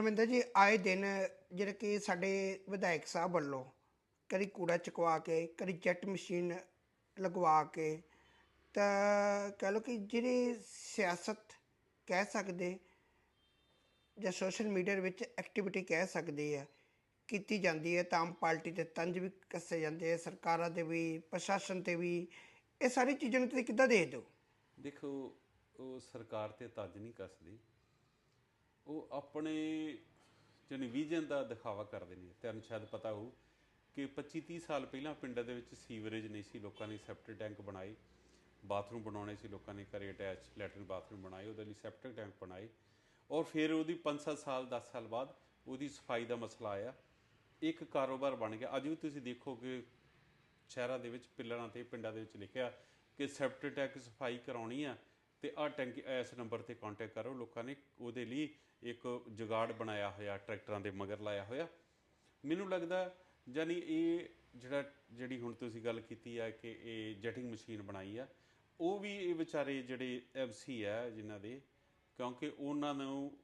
ਪਰਮਿੰਦਰ ਜੀ, ਆਏ ਦਿਨ ਜਿਹੜੇ ਕਿ ਸਾਡੇ ਵਿਧਾਇਕ ਸਾਹਿਬ ਵੱਲੋਂ ਕਦੀ ਕੂੜਾ ਚੁਕਵਾ ਕੇ, ਕਦੀ ਜੈਟ ਮਸ਼ੀਨ ਲਗਵਾ ਕੇ, ਤਾਂ ਕਹ ਲਓ ਕਿ ਜਿਹੜੀ ਸਿਆਸਤ ਕਹਿ ਸਕਦੇ ਜਾਂ ਸੋਸ਼ਲ ਮੀਡੀਆ ਵਿੱਚ ਐਕਟੀਵਿਟੀ ਕਹਿ ਸਕਦੇ ਆ, ਕੀਤੀ ਜਾਂਦੀ ਹੈ ਤਾਂ ਆਮ ਪਾਰਟੀ ਤੇ ਤੰਜ ਵੀ ਕੱਸੇ ਜਾਂਦੇ ਆ, ਸਰਕਾਰਾਂ 'ਤੇ ਵੀ, ਪ੍ਰਸ਼ਾਸਨ ਤੇ ਵੀ, ਇਹ ਸਾਰੀ ਚੀਜ਼ਾਂ ਨੂੰ ਤੁਸੀਂ ਕਿੱਦਾਂ ਦੇਖਦੇ ਹੋ? ਦੇਖੋ, ਉਹ ਸਰਕਾਰ ਤੇ ਤੰਜ ਨਹੀਂ ਕੱਸਦੀ। ਉਹ ਆਪਣੇ ਜਨ ਵਿਜ਼ਨ ਦਾ ਦਿਖਾਵਾ ਕਰਦੇ ਨੇ ਤੁਹਾਨੂੰ ਸ਼ਾਇਦ ਪਤਾ ਹੋਊ ਕਿ 25 30 ਸਾਲ ਪਹਿਲਾਂ ਪਿੰਡਾਂ ਦੇ ਵਿੱਚ ਸੀਵਰੇਜ ਨਹੀਂ ਸੀ, ਲੋਕਾਂ ਨੇ ਸੈਪਟਿਕ ਟੈਂਕ ਬਣਾਏ, ਬਾਥਰੂਮ ਬਣਾਉਣੇ ਸੀ, ਲੋਕਾਂ ਨੇ ਘਰੇ ਅਟੈਚ ਲੈਟਰਨ ਬਾਥਰੂਮ ਬਣਾਏ, ਉਹਦੇ ਲਈ ਸੈਪਟਿਕ ਟੈਂਕ ਬਣਾਏ। ਔਰ ਫਿਰ ਉਹਦੀ 5-7 ਸਾਲ 10 ਸਾਲ ਬਾਅਦ ਉਹਦੀ ਸਫ਼ਾਈ ਦਾ ਮਸਲਾ ਆਇਆ। ਇੱਕ ਕਾਰੋਬਾਰ ਬਣ ਗਿਆ। ਅੱਜ ਵੀ ਤੁਸੀਂ ਦੇਖੋ ਕਿ ਸ਼ਹਿਰਾਂ ਦੇ ਵਿੱਚ, ਪਿੱਲਰਾਂ ਤੇ, ਪਿੰਡਾਂ ਦੇ ਵਿੱਚ ਲਿਖਿਆ ਕਿ ਸੈਪਟਿਕ ਟੈਂਕ ਸਫ਼ਾਈ ਕਰਾਉਣੀ ਆ। ਤੇ ਆਹ ਟੈਂਕੀ, ਇਸ ਨੰਬਰ ਤੇ ਕੰਟੈਕਟ ਕਰੋ। ਲੋਕਾਂ ਨੇ ਉਹਦੇ ਲਈ ਇੱਕ ਜੁਗਾੜ ਬਣਾਇਆ ਹੋਇਆ, ਟਰੈਕਟਰਾਂ ਦੇ ਮਗਰ ਲਾਇਆ ਹੋਇਆ। ਮੈਨੂੰ ਲੱਗਦਾ ਜਾਨੀ ਇਹ ਜਿਹੜਾ, ਜਿਹੜੀ ਹੁਣ ਤੁਸੀਂ ਗੱਲ ਕੀਤੀ ਆ ਕਿ ਇਹ ਜੈਟਿੰਗ ਮਸ਼ੀਨ ਬਣਾਈ ਆ, ਉਹ ਵੀ ਇਹ ਵਿਚਾਰੇ ਜਿਹੜੇ ਐਮਸੀ ਆ, ਜਿਨ੍ਹਾਂ ਦੇ, ਕਿਉਂਕਿ ਉਹਨਾਂ ਨੂੰ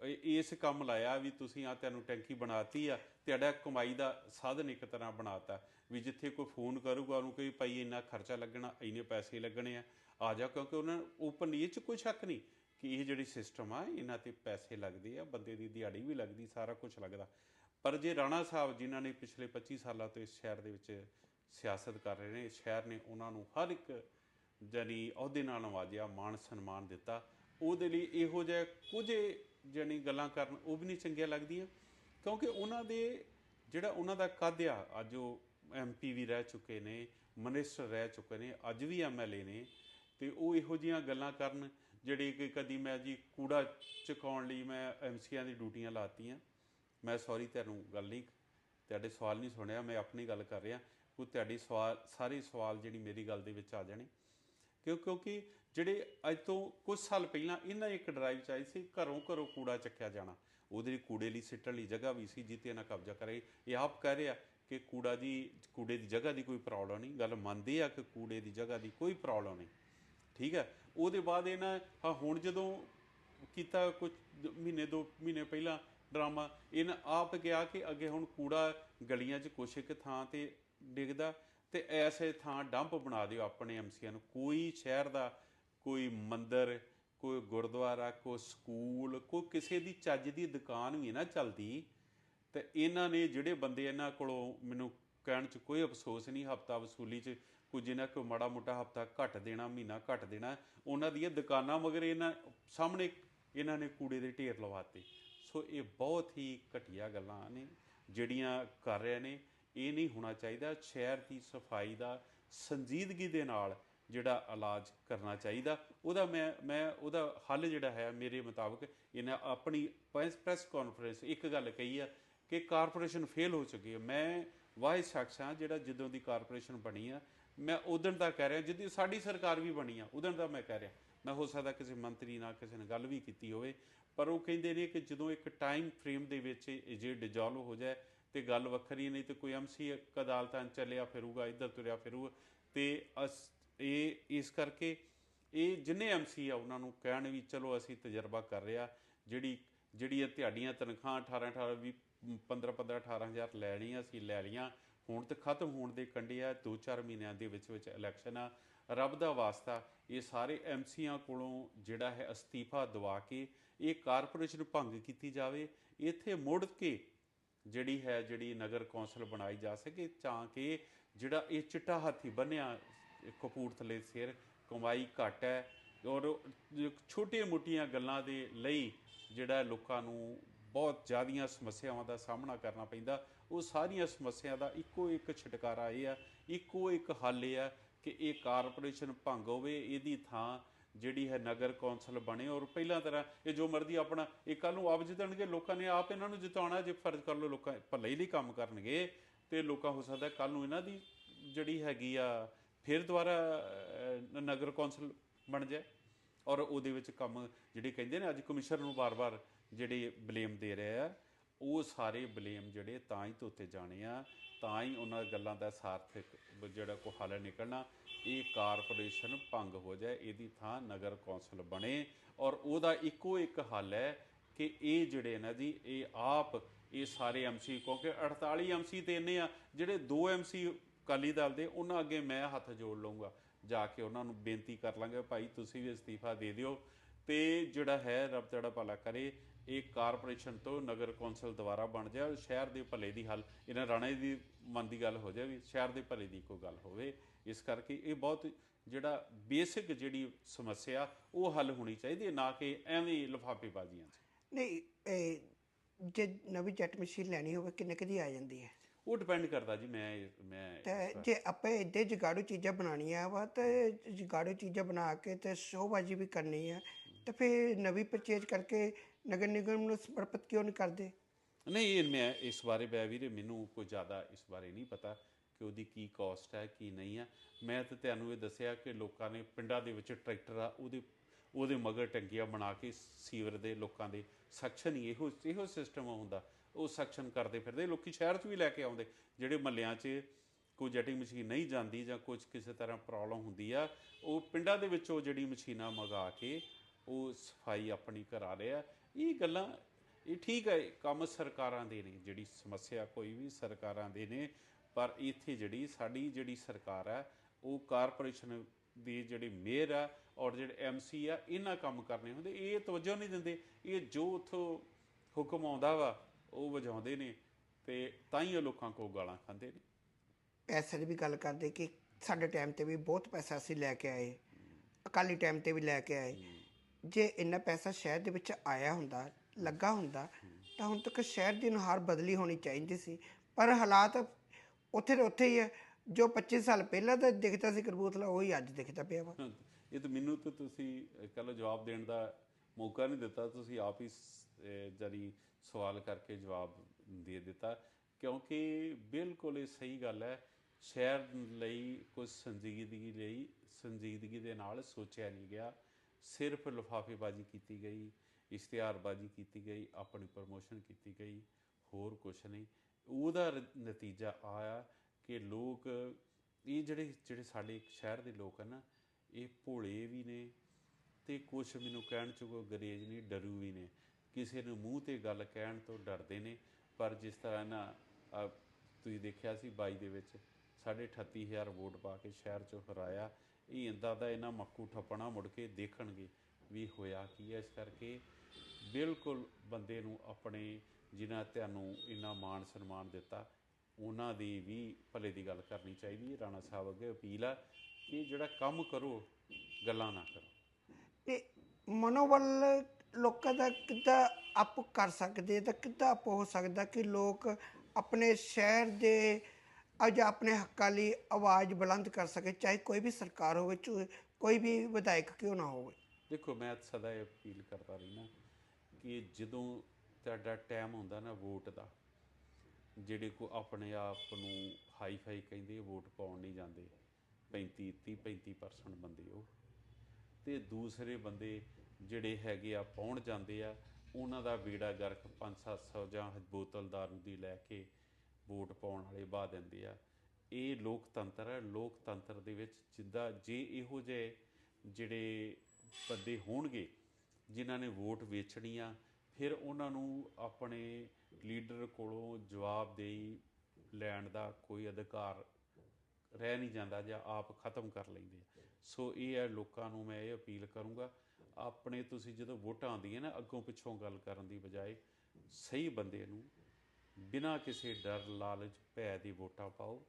ਇਸ ਕੰਮ ਲਾਇਆ ਵੀ ਤੁਸੀਂ ਆ ਤੁਹਾਨੂੰ ਟੈਂਕੀ ਬਣਾਤੀ ਆ, ਤੁਹਾਡਾ ਕਮਾਈ ਦਾ ਸਾਧਨ ਇੱਕ ਤਰ੍ਹਾਂ ਬਣਾਤਾ। ਵੀ ਜਿੱਥੇ ਕੋਈ ਫੋਨ ਕਰੂਗਾ ਉਹਨੂੰ ਕੋਈ ਭਾਈ ਇੰਨਾ ਖਰਚਾ ਲੱਗਣਾ, ਇੰਨੇ ਪੈਸੇ ਲੱਗਣੇ ਆ। ਆ ਜਾ, ਕਿਉਂਕਿ ਉਹਨਾਂ ਓਪਨ ਇਹ ਚ ਕੋਈ ਸ਼ੱਕ ਨਹੀਂ ਕਿ ਇਹ ਜਿਹੜੀ ਸਿਸਟਮ ਆ, ਇਹਨਾਂ ਤੇ ਪੈਸੇ ਲੱਗਦੇ ਆ, ਬੰਦੇ ਦੀ ਦਿਹਾੜੀ ਵੀ ਲੱਗਦੀ, ਸਾਰਾ ਕੁਝ ਲੱਗਦਾ। ਪਰ ਜੇ ਰਾਣਾ ਸਾਹਿਬ ਜਿਨ੍ਹਾਂ ਨੇ ਪਿਛਲੇ 25 ਸਾਲਾਂ ਤੋਂ ਇਸ ਸ਼ਹਿਰ ਦੇ ਵਿੱਚ ਸਿਆਸਤ ਕਰ ਰਹੇ ਨੇ, ਇਸ ਸ਼ਹਿਰ ਨੇ ਉਹਨਾਂ ਨੂੰ ਹਰ ਇੱਕ ਜਾਨੀ ਅਹੁਦੇ ਨਾਲ ਨਵਾਜਿਆ, ਮਾਣ ਸਨਮਾਨ ਦਿੱਤਾ, ਉਹਦੇ ਲਈ ਇਹੋ ਜਿਹਾ ਕੁਝ ਜਾਨੀ ਗੱਲਾਂ ਕਰਨ ਉਹ ਵੀ ਨਹੀਂ ਚੰਗੀਆਂ ਲੱਗਦੀਆਂ। ਕਿਉਂਕਿ ਉਹਨਾਂ ਦੇ ਜਿਹੜਾ ਉਹਨਾਂ ਦਾ ਕੱਦ ਆ, ਅੱਜ ਉਹ ਐਮਪੀ ਵੀ ਰਹਿ ਚੁੱਕੇ ਨੇ ਮਿਨਿਸਟਰ ਰਹਿ ਚੁੱਕੇ ਨੇ, ਅੱਜ ਵੀ ਐਮਐਲਏ ਨੇ, ਤੇ ਉਹ ਇਹੋ ਜੀਆਂ ਗੱਲਾਂ ਕਰਨ ਜਿਹੜੇ ਕਿ ਕਦੀ ਮੈਂ ਜੀ ਕੂੜਾ ਚੁਕਾਉਣ ਲਈ ਮੈਂ ਐਮਸੀਆਂ ਦੀ ਡਿਊਟੀਆਂ ਲਾਤੀਆਂ। ਮੈਂ ਸੌਰੀ ਤੁਹਾਨੂੰ ਗੱਲ ਨਹੀਂ, ਤੁਹਾਡੇ ਸਵਾਲ ਨਹੀਂ ਸੁਣਿਆ, ਮੈਂ ਆਪਣੀ ਗੱਲ ਕਰ ਰਿਹਾ ਉਹ ਤੁਹਾਡੀ ਸਵਾਲ, ਸਾਰੇ ਸਵਾਲ ਜਿਹੜੀ ਮੇਰੀ ਗੱਲ ਦੇ ਵਿੱਚ ਆ ਜਾਣੇ। ਕਿਉਂ, ਕਿਉਂਕਿ ਜਿਹੜੇ ਅੱਜ ਤੋਂ ਕੁਝ ਸਾਲ ਪਹਿਲਾਂ ਇਹਨਾਂ ਇੱਕ ਡਰਾਈਵ ਚ ਆਈ ਸੀ, ਘਰੋਂ ਘਰੋਂ ਕੂੜਾ ਚੱਕਿਆ ਜਾਣਾ। ਉਹਦੇ ਲਈ ਕੂੜੇ ਲਈ ਸਿੱਟਣ ਲਈ ਜਗ੍ਹਾ ਵੀ ਸੀ ਜਿੱਤੇ ਇਹਨਾਂ ਕਬਜ਼ਾ ਕਰੇ। ਇਹ ਆਪ ਕਹਿ ਰਿਹਾ ਕਿ ਕੂੜਾ ਦੀ, ਕੂੜੇ ਦੀ ਜਗ੍ਹਾ ਦੀ ਕੋਈ ਪ੍ਰੋਬਲਮ ਨਹੀਂ। ਗੱਲ ਮੰਨਦੇ ਆ ਕਿ ਕੂੜੇ ਦੀ ਜਗ੍ਹਾ ਦੀ ਕੋਈ ਪ੍ਰੋਬਲਮ ਨਹੀਂ। ਠੀਕ ਹੈ? ਉਹਦੇ ਬਾਅਦ ਇਹਨਾਂ ਹਾਂ, ਹੁਣ ਜਦੋਂ ਕੀਤਾ ਕੁਝ ਮਹੀਨੇ ਦੋ, ਮਹੀਨੇ ਪਹਿਲਾਂ ਡਰਾਮਾ ਇਹਨਾਂ ਆਪ ਗਿਆ ਕਿ ਅੱਗੇ ਹੁਣ ਕੂੜਾ ਗਲੀਆਂ 'ਚ ਕੁਛ ਇੱਕ ਥਾਂ ਤੇ ਡਿੱਗਦਾ ਤੇ ਐਸੇ ਥਾਂ ਡੰਪ ਬਣਾ ਦਿਓ ਆਪਣੇ ਐਮਸੀਆਂ ਨੂੰ। ਕੋਈ ਸ਼ਹਿਰ ਦਾ, ਕੋਈ ਮੰਦਰ, ਕੋਈ ਗੁਰਦੁਆਰਾ, ਕੋਈ ਸਕੂਲ, ਕੋਈ ਕਿਸੇ ਦੀ ਚੱਜ ਦੀ ਦੁਕਾਨ ਵੀ ਨਾ ਚੱਲਦੀ। ਤੇ ਇਹਨਾਂ ਨੇ ਜਿਹੜੇ ਬੰਦੇ ਇਹਨਾਂ ਕੋਲੋਂ ਮੈਨੂੰ ਕਹਿਣ ਚ ਕੋਈ ਅਫਸੋਸ ਨਹੀਂ, ਹਫਤਾ ਵਸੂਲੀ ਚ ਕੁਝ ਇਹਨਾਂ ਕੋ ਮਾੜਾ ਮੋਟਾ ਹਫਤਾ ਘੱਟ ਦੇਣਾ, ਮਹੀਨਾ ਘੱਟ ਦੇਣਾ, ਉਹਨਾਂ ਦੀਆਂ ਦੁਕਾਨਾਂ ਮਗਰ ਇਹਨਾਂ ਸਾਹਮਣੇ ਇਹਨਾਂ ਨੇ ਕੂੜੇ ਦੇ ਢੇਰ ਲਵਾਤੇ। ਸੋ ਇਹ ਬਹੁਤ ਹੀ ਘਟੀਆ ਗੱਲਾਂ ਨੇ, ਜਿਹੜੀਆਂ ਕਰ ਰਹੇ ਨੇ। ਇਹ ਨਹੀਂ ਹੋਣਾ ਚਾਹੀਦਾ ਸ਼ਹਿਰ ਦੀ ਸਫ਼ਾਈ ਦਾ ਸੰਜੀਦਗੀ ਦੇ ਨਾਲ ਜਿਹੜਾ ਇਲਾਜ ਕਰਨਾ ਚਾਹੀਦਾ। ਉਹਦਾ ਮੈਂ ਮੈਂ ਉਹਦਾ ਹੱਲ ਜਿਹੜਾ ਹੈ ਮੇਰੇ ਮੁਤਾਬਕ ਇਹਨਾਂ ਆਪਣੀ ਪ੍ਰੈਸ ਕਾਨਫਰੰਸ ਇੱਕ ਗੱਲ ਕਹੀ ਆ ਕਿ ਕਾਰਪੋਰੇਸ਼ਨ ਫੇਲ ਹੋ ਚੁੱਕੀ ਹੈ। ਮੈਂ ਵਾਹਿ ਸ਼ਖਸ ਹਾਂ ਜਿਹੜਾ ਜਦੋਂ ਦੀ ਕਾਰਪੋਰੇਸ਼ਨ ਬਣੀ ਆ, ਮੈਂ ਉਦੋਂ ਦਾ ਕਹਿ ਰਿਹਾ, ਜਦੋਂ ਸਾਡੀ ਸਰਕਾਰ ਵੀ ਬਣੀ ਆ, ਉਦੋਂ ਦਾ ਮੈਂ ਕਹਿ ਰਿਹਾ। ਮੈਂ ਹੋ ਸਕਦਾ ਕਿਸੇ ਮੰਤਰੀ ਨਾਲ ਕਿਸੇ ਨੇ ਗੱਲ ਵੀ ਕੀਤੀ ਹੋਵੇ, ਪਰ ਉਹ ਕਹਿੰਦੇ ਨੇ ਕਿ ਜਦੋਂ ਇੱਕ ਟਾਈਮ ਫਰੇਮ ਦੇ ਵਿੱਚ ਇਹ ਜੇ ਡਿਜੋਲਵ ਹੋ ਜਾਏ ਤੇ ਗੱਲ ਵੱਖਰੀ ਨਹੀਂ ਤੇ ਕੋਈ ਐਮਸੀ ਅਦਾਲਤਾਂ 'ਚ ਚੱਲਿਆ ਫਿਰੂਗਾ, ਇੱਧਰ ਤੁਰਿਆ ਫਿਰੂਗਾ। ਤੇ ਅਸ ਇਹ, ਇਸ ਕਰਕੇ ਇਹ ਜਿੰਨੇ ਐਮਸੀ ਆ, ਉਹਨਾਂ ਨੂੰ ਕਹਿਣ ਵੀ ਚਲੋ ਅਸੀਂ ਤਜਰਬਾ ਕਰ ਰਿਹਾ, ਜਿਹੜੀ, ਜਿਹੜੀਆਂ ਤੁਹਾਡੀਆਂ ਤਨਖਾਹਾਂ 18 18 20 15 15 18000 ਲਈਆਂ ਸੀ, ਲੈ ਲਈਆਂ। ਹੁਣ ਤੇ ਖਤਮ ਹੋਣ ਦੇ ਕੰਢੇ ਆ 2-4 ਮਹੀਨਿਆਂ ਦੇ ਵਿੱਚ ਵਿੱਚ ਇਲੈਕਸ਼ਨ ਆ। ਰੱਬ ਦਾ ਵਾਸਤਾ, ਇਹ ਸਾਰੇ ਐਮਸੀਆਂ ਕੋਲੋਂ ਜਿਹੜਾ ਹੈ ਅਸਤੀਫਾ ਦਵਾ ਕੇ ਇਹ ਕਾਰਪੋਰੇਸ਼ਨ ਭੰਗ ਕੀਤੀ ਜਾਵੇ। ਇੱਥੇ ਮੁੜ ਕੇ ਜਿਹੜੀ ਹੈ, ਜਿਹੜੀ ਨਗਰ ਕੌਂਸਲ ਬਣਾਈ ਜਾ ਸਕੇ, ਤਾਂ ਕਿ ਜਿਹੜਾ ਇਹ ਚਿੱਟਾ ਹਾਥੀ ਬੰਨਿਆ, ਕਪੂਰਥਲੇ ਸਿਰ, ਕਮਾਈ ਘੱਟ ਹੈ। ਔਰ ਛੋਟੀਆਂ-ਮੋਟੀਆਂ ਗੱਲਾਂ ਦੇ ਲਈ ਜਿਹੜਾ ਲੋਕਾਂ ਨੂੰ ਬਹੁਤ ਜ਼ਿਆਦੀਆਂ ਸਮੱਸਿਆਵਾਂ ਦਾ ਸਾਹਮਣਾ ਕਰਨਾ ਪੈਂਦਾ। ਉਹ ਸਾਰੀਆਂ ਸਮੱਸਿਆ ਦਾ ਇੱਕੋ ਇੱਕ ਛੁਟਕਾਰਾ ਇਹ ਆ, ਇੱਕੋ ਇੱਕ ਹੱਲ ਇਹ ਆ ਕਿ ਇਹ ਕਾਰਪੋਰੇਸ਼ਨ ਭੰਗ ਹੋਵੇ, ਇਹਦੀ ਥਾਂ ਜਿਹੜੀ ਹੈ ਨਗਰ ਕੌਂਸਲ ਬਣੇ ਔਰ ਪਹਿਲਾਂ ਤਰ੍ਹਾਂ ਇਹ ਜੋ ਮਰਜ਼ੀ ਆਪਣਾ, ਇਹ ਕੱਲ ਨੂੰ ਆਪ ਜਿੱਤਣਗੇ, ਲੋਕਾਂ ਨੇ ਆਪ ਇਹਨਾਂ ਨੂੰ ਜਿਤਾਉਣਾ, ਜੇ ਫਰਜ਼ ਕਰ ਲਓ ਲੋਕਾਂ ਭਲੇ ਲਈ ਕੰਮ ਕਰਨਗੇ ਤੇ ਲੋਕਾਂ ਹੋ ਸਕਦਾ ਕੱਲ ਨੂੰ ਇਹਨਾਂ ਦੀ ਜਿਹੜੀ ਹੈਗੀ ਆ, ਫਿਰ ਦੁਬਾਰਾ ਨਗਰ ਕੌਂਸਲ ਬਣ ਜਾਏ। ਔਰ ਉਹਦੇ ਵਿੱਚ ਕੰਮ ਜਿਹੜੇ ਕਹਿੰਦੇ ਨੇ ਅੱਜ ਕਮਿਸ਼ਨਰ ਨੂੰ ਬਾਰ-ਬਾਰ ਜਿਹੜੇ ਬਲੇਮ ਦੇ ਰਹੇ ਆ, ਉਹ ਸਾਰੇ ਬਲੇਮ ਜਿਹੜੇ ਤਾਂ ਹੀ ਧੋਤੇ ਜਾਣੇ ਆ, ਤਾਂ ਹੀ ਉਹਨਾਂ ਗੱਲਾਂ ਦਾ ਸਾਰਥਕ ਜਿਹੜਾ ਕੋ ਹੱਲ ਨਿਕਲਣਾ, ਇਹ ਕਾਰਪੋਰੇਸ਼ਨ ਭੰਗ ਹੋ ਜਾਏ, ਇਹਦੀ ਥਾਂ ਨਗਰ ਕੌਂਸਲ ਬਣੇ ਔਰ ਉਹਦਾ ਇੱਕੋ ਇੱਕ ਹੱਲ ਹੈ ਕਿ ਇਹ ਜਿਹੜੇ ਨਾ ਜੀ ਇਹ ਆਪ, ਇਹ ਸਾਰੇ ਐਮਸੀ ਕਿਉਂਕਿ 48 ਐਮਸੀ ਤੇ ਇੰਨੇ ਆ, ਜਿਹੜੇ ਦੋ ਐਮਸੀ ਅਕਾਲੀ ਦਲ ਦੇ, ਉਹਨਾਂ ਅੱਗੇ ਮੈਂ ਹੱਥ ਜੋੜ ਲਵਾਂਗਾ ਜਾ ਕੇ ਉਹਨਾਂ ਨੂੰ ਬੇਨਤੀ ਕਰ ਲਾਂਗੇ, ਭਾਈ ਤੁਸੀਂ ਵੀ ਅਸਤੀਫਾ ਦੇ ਦਿਓ। ਤੇ ਜਿਹੜਾ ਹੈ ਰੱਬ ਤੁਹਾਡਾ ਭਲਾ ਕਰੇ, ਇਹ ਕਾਰਪੋਰੇਸ਼ਨ ਤੋਂ ਨਗਰ ਕੌਂਸਲ ਦੁਆਰਾ ਬਣ ਜਾਏ ਸ਼ਹਿਰ ਦੇ ਭਲੇ ਦੀ ਹੱਲ, ਇਹਨਾਂ ਰਾਣਾ ਦੀ ਮਨ ਦੀ ਗੱਲ ਹੋ ਜਾਵੇ ਵੀ ਸ਼ਹਿਰ ਦੇ ਭਲੇ ਦੀ ਕੋਈ ਗੱਲ ਹੋਵੇ, ਇਸ ਕਰਕੇ ਇਹ ਬਹੁਤ ਜਿਹੜਾ ਬੇਸਿਕ ਜਿਹੜੀ ਸਮੱਸਿਆ, ਉਹ ਹੱਲ ਹੋਣੀ ਚਾਹੀਦੀ ਹੈ, ਨਾ ਕਿ ਐਵੇਂ ਲਿਫਾਫੇਬਾਜ਼ੀਆਂ ਨਹੀਂ ਜੇ ਨਵੀਂ ਜੈਟ ਮਸ਼ੀਨ ਲੈਣੀ ਹੋਵੇ, ਕਿੰਨੇ ਕਦੀ ਆ ਜਾਂਦੀ ਹੈ? ਉਹ ਡਿਪੈਂਡ ਕਰਦਾ ਜੀ ਮੈਂ ਮੈਂ ਤੇ ਜੇ ਆਪਾਂ ਇੱਦੇ ਜਗਾੜੂ ਚੀਜ਼ਾਂ ਬਣਾਉਣੀਆਂ ਵਾ ਤੇ ਜਗਾੜੂ ਚੀਜ਼ਾਂ ਬਣਾ ਕੇ ਤੇ ਸ਼ੋਬਾਜੀ ਵੀ ਕਰਨੀ ਹੈ ਤੇ ਫਿਰ ਨਵੀਂ ਪਰਚੇਜ ਕਰਕੇ ਨਗਰ ਨਿਗਮ ਨੂੰ ਸਮਰਪਿਤ ਕਿਉਂ ਨਹੀਂ ਕਰਦੇ? ਨਹੀਂ ਇਹ ਮੈਂ ਇਸ ਬਾਰੇ ਬੈ ਵੀਰੇ ਮੈਨੂੰ ਕੋਈ ਜ਼ਿਆਦਾ ਇਸ ਬਾਰੇ ਨਹੀਂ ਪਤਾ ਕਿ ਉਹਦੀ ਕੀ ਕਾਸਟ ਹੈ ਕੀ ਨਹੀਂ ਹੈ ਮੈਂ ਤਾਂ ਤੁਹਾਨੂੰ ਇਹ ਦੱਸਿਆ ਕਿ ਲੋਕਾਂ ਨੇ ਪਿੰਡਾਂ ਦੇ ਵਿੱਚ ਟਰੈਕਟਰ ਆ ਉਹਦੇ ਉਹਦੇ ਮਗਰ ਟੰਕੀਆਂ ਬਣਾ ਕੇ ਸੀਵਰ ਦੇ ਲੋਕਾਂ ਦੇ ਸੈਕਸ਼ਨ ਇਹੋ ਇਹੋ ਸਿਸਟਮ ਹੁੰਦਾ। ਉਹ ਸੈਕਸ਼ਨ ਕਰਦੇ ਫਿਰਦੇ, ਲੋਕੀ ਸ਼ਹਿਰ 'ਚ ਵੀ ਲੈ ਕੇ ਆਉਂਦੇ, ਜਿਹੜੇ ਮੱਲਿਆਂ 'ਚ ਕੋਈ ਜੈਟਿੰਗ ਮਸ਼ੀਨ ਨਹੀਂ ਜਾਂਦੀ ਜਾਂ ਕੁਝ ਕਿਸੇ ਤਰ੍ਹਾਂ ਪ੍ਰੋਬਲਮ ਹੁੰਦੀ ਆ, ਉਹ ਪਿੰਡਾਂ ਦੇ ਵਿੱਚੋਂ ਜਿਹੜੀ ਮਸ਼ੀਨਾਂ ਮੰਗਾ ਕੇ ਉਹ ਸਫ਼ਾਈ ਆਪਣੀ ਕਰਾ ਰਿਹਾ ਇਹ ਗੱਲਾਂ, ਇਹ ਠੀਕ ਹੈ ਕੰਮ ਸਰਕਾਰਾਂ ਦੇ ਨੇ, ਜਿਹੜੀ ਸਮੱਸਿਆ ਕੋਈ ਵੀ ਸਰਕਾਰਾਂ ਦੇ ਨੇ, ਪਰ ਇੱਥੇ ਜਿਹੜੀ ਸਾਡੀ ਜਿਹੜੀ ਸਰਕਾਰ ਹੈ ਉਹ ਕਾਰਪੋਰੇਸ਼ਨ ਦੀ ਜਿਹੜੀ ਮੇਅਰ ਆ ਔਰ ਜਿਹੜੇ ਐਮਸੀ ਆ, ਇਹਨਾਂ ਕੰਮ ਕਰਨੇ ਹੁੰਦੇ, ਇਹ ਤਵੱਜੋ ਨਹੀਂ ਦਿੰਦੇ, ਇਹ ਜੋ ਉਥੋਂ ਹੁਕਮ ਆਉਂਦਾ ਵਾ ਉਹ ਵਜਾਉਂਦੇ ਨੇ ਤੇ ਤਾਂ ਹੀ ਉਹ ਲੋਕਾਂ ਕੋਲ ਗਾਲਾਂ ਖਾਂਦੇ ਨੇ। ਪੈਸੇ ਦੀ ਵੀ ਗੱਲ ਕਰਦੇ ਕਿ ਸਾਡੇ ਟਾਈਮ ਤੇ ਵੀ ਬਹੁਤ ਪੈਸਾ ਅਸੀਂ ਲੈ ਕੇ ਆਏ। ਅਕਾਲੀ ਟਾਈਮ ਤੇ ਵੀ ਲੈ ਕੇ ਆਏ। ਜੇ ਇੰਨਾ ਪੈਸਾ ਸ਼ਹਿਰ ਦੇ ਵਿੱਚ ਆਇਆ ਹੁੰਦਾ ਲੱਗਾ ਹੁੰਦਾ ਤਾਂ ਹੁਣ ਤੱਕ ਸ਼ਹਿਰ ਦੀ ਨੁਹਾਰ ਬਦਲੀ ਹੋਣੀ ਚਾਹੀਦੀ ਸੀ। ਪਰ ਹਾਲਾਤ ਉੱਥੇ ਦੇ ਉੱਥੇ ਹੀ ਹੈ ਜੋ 25 ਸਾਲ ਪਹਿਲਾਂ ਤਾਂ ਦਿਖਦਾ ਸੀ ਕਰਬੂਤਲਾ ਉਹੀ ਅੱਜ ਦਿਖਦਾ ਪਿਆ ਵਾ। ਇਹ ਤਾਂ ਮੈਨੂੰ ਤਾਂ ਤੁਸੀਂ ਕਹ ਲਓ ਜਵਾਬ ਦੇਣ ਦਾ ਮੌਕਾ ਨਹੀਂ ਦਿੱਤਾ। ਤੁਸੀਂ ਆਪ ਹੀ ਜਰੀ ਸਵਾਲ ਕਰਕੇ ਜਵਾਬ ਦੇ ਦਿੱਤਾ, ਕਿਉਂਕਿ ਬਿਲਕੁਲ ਇਹ ਸਹੀ ਗੱਲ ਹੈ, ਸ਼ਹਿਰ ਲਈ ਕੁਝ ਸੰਜੀਦਗੀ ਲਈ ਸੰਜੀਦਗੀ ਦੇ ਨਾਲ ਸੋਚਿਆ ਨਹੀਂ ਗਿਆ। ਸਿਰਫ ਲਿਫਾਫੇਬਾਜ਼ੀ ਕੀਤੀ ਗਈ, ਇਸ਼ਤਿਹਾਰਬਾਜ਼ੀ ਕੀਤੀ ਗਈ, ਆਪਣੀ ਪ੍ਰਮੋਸ਼ਨ ਕੀਤੀ ਗਈ, ਹੋਰ ਕੁਝ ਨਹੀਂ। ਉਹਦਾ ਨਤੀਜਾ ਆਇਆ ਕਿ ਲੋਕ, ਇਹ ਜਿਹੜੇ ਜਿਹੜੇ ਸਾਡੇ ਸ਼ਹਿਰ ਦੇ ਲੋਕ ਹਨ ਨਾ, ਇਹ ਭੋਲੇ ਵੀ ਨੇ ਤੇ ਕੁਝ ਮੈਨੂੰ ਕਹਿਣ ਚ ਕੋਈ ਗਰੇਜ ਨਹੀਂ, ਡਰੂ ਵੀ ਨੇ। ਕਿਸੇ ਨੂੰ ਮੂੰਹ ਤੇ ਗੱਲ ਕਹਿਣ ਤੋਂ ਡਰਦੇ ਨੇ, ਪਰ ਜਿਸ ਤਰ੍ਹਾਂ ਨਾ ਤੁਸੀਂ ਦੇਖਿਆ ਸੀ 22 ਦੇ ਵਿੱਚ ਸਾਢੇ 38000 ਵੋਟ ਪਾ ਕੇ ਸ਼ਹਿਰ ਚੋਂ ਹਰਾਇਆ, ਇਹ ਇੰਦਾ ਦਾ ਇਹਨਾਂ ਮੱਕੂ ਠੱਪਣਾ ਮੁੜ ਕੇ ਦੇਖਣਗੇ ਵੀ ਹੋਇਆ ਕੀ ਹੈ। ਇਸ ਕਰਕੇ ਬਿਲਕੁਲ ਬੰਦੇ ਨੂੰ ਆਪਣੇ ਜਿਨ੍ਹਾਂ ਤੁਹਾਨੂੰ ਇੰਨਾ ਮਾਣ ਸਨਮਾਨ ਦਿੱਤਾ, ਉਹਨਾਂ ਦੀ ਵੀ ਭਲੇ ਦੀ ਗੱਲ ਕਰਨੀ ਚਾਹੀਦੀ ਹੈ। ਰਾਣਾ ਸਾਹਿਬ ਅੱਗੇ ਅਪੀਲ ਆ ਕਿ ਜਿਹੜਾ ਕੰਮ ਕਰੋ, ਗੱਲਾਂ ਨਾ ਕਰੋ। ਤੇ ਮਨੋਬਲ ਲੋਕਾਂ ਦਾ ਕਿੱਦਾਂ ਅਪ ਕਰ ਸਕਦੇ ਤਾਂ ਕਿੱਦਾਂ ਅਪ ਹੋ ਸਕਦਾ ਕਿ ਲੋਕ ਆਪਣੇ ਸ਼ਹਿਰ ਦੇ ਅੱਜ ਆਪਣੇ ਹੱਕਾਂ ਲਈ ਆਵਾਜ਼ ਬੁਲੰਦ ਕਰ ਸਕੇ, ਚਾਹੇ ਕੋਈ ਵੀ ਸਰਕਾਰ ਹੋਵੇ ਕੋਈ ਵੀ ਵਿਧਾਇਕ ਕਿਉਂ ਨਾ ਹੋਵੇ? ਦੇਖੋ, ਮੈਂ ਸਦਾ ਇਹ ਅਪੀਲ ਕਰਦਾ ਰਹਿਣਾ ਕਿ ਜਦੋਂ ਤੁਹਾਡਾ ਟਾਈਮ ਹੁੰਦਾ ਨਾ ਵੋਟ ਦਾ, ਜਿਹੜੇ ਕੋ ਆਪਣੇ ਆਪ ਨੂੰ ਹਾਈ ਫਾਈ ਕਹਿੰਦੇ, ਵੋਟ ਪਾਉਣ ਨਹੀਂ ਜਾਂਦੇ 35 30 35% ਬੰਦੇ ਉਹ, ਤੇ ਦੂਸਰੇ ਬੰਦੇ ਜਿਹੜੇ ਹੈਗੇ ਆ ਪਹੁੰਚ ਜਾਂਦੇ ਆ, ਉਹਨਾਂ ਦਾ ਬੀੜਾ ਗਰਕ 5-700 ਜਾਂ ਬੋਤਲ ਦਾਰੂ ਦੀ ਲੈ ਕੇ ਵੋਟ ਪਾਉਣ ਵਾਲੇ ਬਾਹ ਦਿੰਦੇ ਆ। ਇਹ ਲੋਕਤੰਤਰ ਹੈ। ਲੋਕਤੰਤਰ ਦੇ ਵਿੱਚ ਜਿੱਦਾਂ ਜੇ ਇਹੋ ਜਿਹੇ ਜਿਹੜੇ ਬੰਦੇ ਹੋਣਗੇ, ਜਿਨ੍ਹਾਂ ਨੇ ਵੋਟ ਵੇਚਣੀ ਆ, ਫਿਰ ਉਹਨਾਂ ਨੂੰ ਆਪਣੇ ਲੀਡਰ ਕੋਲੋਂ ਜਵਾਬਦੇਹੀ ਲੈਣ ਦਾ ਕੋਈ ਅਧਿਕਾਰ ਰਹਿ ਨਹੀਂ ਜਾਂਦਾ ਜਾਂ ਆਪ ਖਤਮ ਕਰ ਲੈਂਦੇ ਆ। ਸੋ ਇਹ ਹੈ ਲੋਕਾਂ ਨੂੰ ਮੈਂ ਇਹ ਅਪੀਲ ਕਰੂੰਗਾ ਆਪਣੇ ਤੁਸੀਂ ਜਦੋਂ ਵੋਟਾਂ ਆਉਂਦੀਆਂ ਨਾ, ਅੱਗੋਂ ਪਿੱਛੋਂ ਗੱਲ ਕਰਨ ਦੀ ਬਜਾਏ ਸਹੀ ਬੰਦੇ ਨੂੰ ਬਿਨਾਂ ਕਿਸੇ ਡਰ, ਲਾਲਚ ਭੈ ਦੀ ਵੋਟਾਂ ਪਾਓ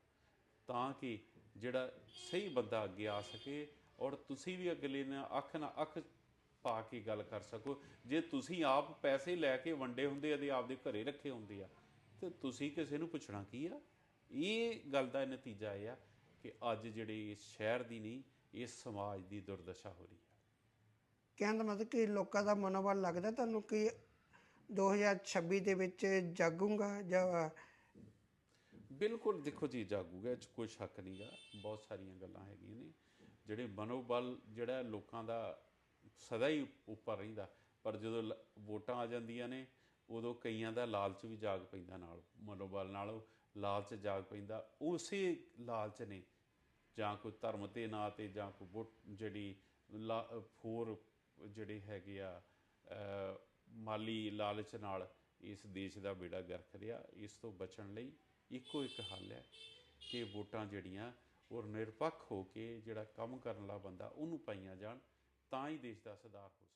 ਤਾਂ ਕਿ ਜਿਹੜਾ ਸਹੀ ਬੰਦਾ ਅੱਗੇ ਆ ਸਕੇ ਔਰ ਤੁਸੀਂ ਵੀ ਅਗਲੇ ਨਾਲ ਅੱਖ ਨਾਲ ਅੱਖ ਪਾ ਕੇ ਗੱਲ ਕਰ ਸਕੋ। ਜੇ ਤੁਸੀਂ ਆਪ ਪੈਸੇ ਲੈ ਕੇ ਵੰਡੇ ਹੁੰਦੇ ਆ ਤੇ ਆਪਦੇ ਘਰੇ ਰੱਖੇ ਹੁੰਦੇ ਆ, ਤੇ ਤੁਸੀਂ ਕਿਸੇ ਨੂੰ ਪੁੱਛਣਾ ਕੀ ਆ? ਇਹ ਗੱਲ ਦਾ ਨਤੀਜਾ ਇਹ ਆ ਕਿ ਅੱਜ ਜਿਹੜੇ ਇਸ ਸ਼ਹਿਰ ਦੀ ਨਹੀਂ ਇਸ ਸਮਾਜ ਦੀ ਦੁਰਦਸ਼ਾ ਹੋ ਰਹੀ ਹੈ ਕਹਿਣ ਦਾ ਮਤਲਬ ਕਿ ਲੋਕਾਂ ਦਾ ਮਨੋਬਲ ਲੱਗਦਾ ਤੁਹਾਨੂੰ ਕਿ 2026 ਦੇ ਵਿੱਚ ਜਾਗੂਗਾ ਜਾਂ ਬਿਲਕੁਲ ਦੇਖੋ ਜੀ, ਜਾਗੂਗਾ, ਇਹ 'ਚ ਕੋਈ ਸ਼ੱਕ ਨਹੀਂਗਾ। ਬਹੁਤ ਸਾਰੀਆਂ ਗੱਲਾਂ ਹੈਗੀਆਂ ਨੇ। ਜਿਹੜੇ ਮਨੋਬਲ ਜਿਹੜਾ ਲੋਕਾਂ ਦਾ ਸਦਾ ਹੀ ਉੱਪਰ ਰਹਿੰਦਾ, ਪਰ ਜਦੋਂ ਲ- ਵੋਟਾਂ ਆ ਜਾਂਦੀਆਂ ਨੇ, ਉਦੋਂ ਕਈਆਂ ਦਾ ਲਾਲਚ ਵੀ ਜਾਗ ਪੈਂਦਾ ਨਾਲ, ਮਨੋਬਲ ਨਾਲ ਲਾਲਚ ਜਾਗ ਪੈਂਦਾ। ਉਸੇ ਲਾਲਚ ਨੇ, ਜਾਂ ਕੋਈ ਧਰਮ ਦੇ ਨਾਂ ਤੇ ਜਾਂ ਕੋਈ ਵੋਟ ਜਿਹੜੀ ਲਾ- ਹੋਰ ਜਿਹੜੇ ਹੈਗੇ ਆ ਮਾਲੀ ਲਾਲਚ ਨਾਲ ਇਸ ਦੇਸ਼ ਦਾ ਬੇੜਾ ਗਰਕ ਰਿਹਾ, ਇਸ ਤੋਂ ਬਚਣ ਲਈ ਇੱਕੋ ਇੱਕ ਹੱਲ ਹੈ ਕਿ ਵੋਟਾਂ ਜਿਹੜੀਆਂ ਉਹ ਨਿਰਪੱਖ ਹੋ ਕੇ ਜਿਹੜਾ ਕੰਮ ਕਰਨ ਵਾਲਾ ਬੰਦਾ ਉਹਨੂੰ ਪਾਈਆਂ ਜਾਣ, ਤਾਂ ਹੀ ਦੇਸ਼ ਦਾ ਸੁਧਾਰ ਹੋ